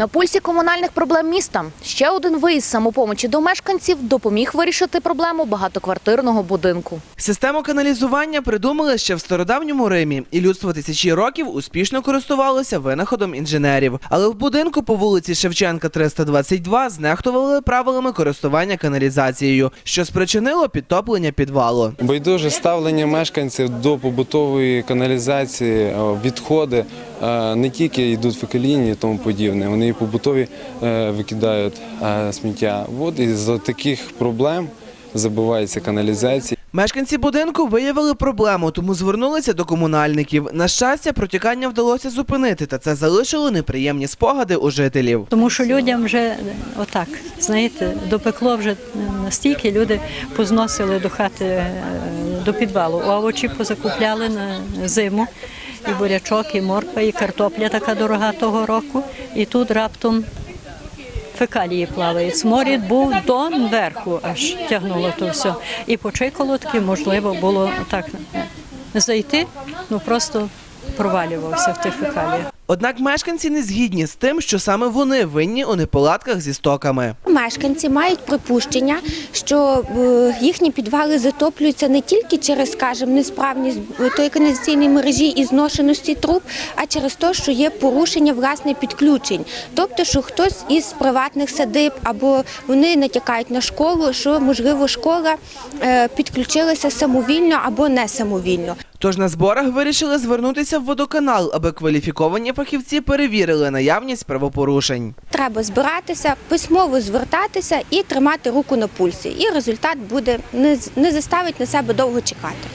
На пульсі комунальних проблем міста ще один виїзд самопомочі до мешканців допоміг вирішити проблему багатоквартирного будинку. Систему каналізування придумали ще в стародавньому Римі, і людство тисячі років успішно користувалося винаходом інженерів. Але в будинку по вулиці Шевченка 322 знехтували правилами користування каналізацією, що спричинило підтоплення підвалу. Байдуже ставлення мешканців до побутової каналізації, відходи не тільки йдуть фекалійні і тому подібне, вони і побутові е, викидають е, сміття. От із таких проблем забувається каналізація. Мешканці будинку виявили проблему, тому звернулися до комунальників. На щастя, протікання вдалося зупинити, та це залишило неприємні спогади у жителів. Тому що людям вже е, отак, знаєте, допекло вже настільки люди позносили до хати е, до підвалу. Овочі позакупляли на зиму, і бурячок, і морква, і картопля така дорога того року. І тут раптом фекалії плавають. Сморід був до верху, аж тягнуло то все. І по чайколотки можливо було так зайти, ну просто провалювався в тих фекаліях. Однак мешканці не згідні з тим, що саме вони винні у неполадках зі стоками. Мешканці мають припущення, що е, їхні підвали затоплюються не тільки через, скажімо, несправність тої каналізаційної мережі і зношеності труб, а через те, що є порушення власне підключень. Тобто, що хтось із приватних садиб або вони натякають на школу, що можливо школа е, підключилася самовільно або не самовільно. Тож на зборах вирішили звернутися в водоканал, аби кваліфіковані фахівці перевірили наявність правопорушень. Треба збиратися, письмово звертатися і тримати руку на пульсі. І результат буде не, заставить на себе довго чекати.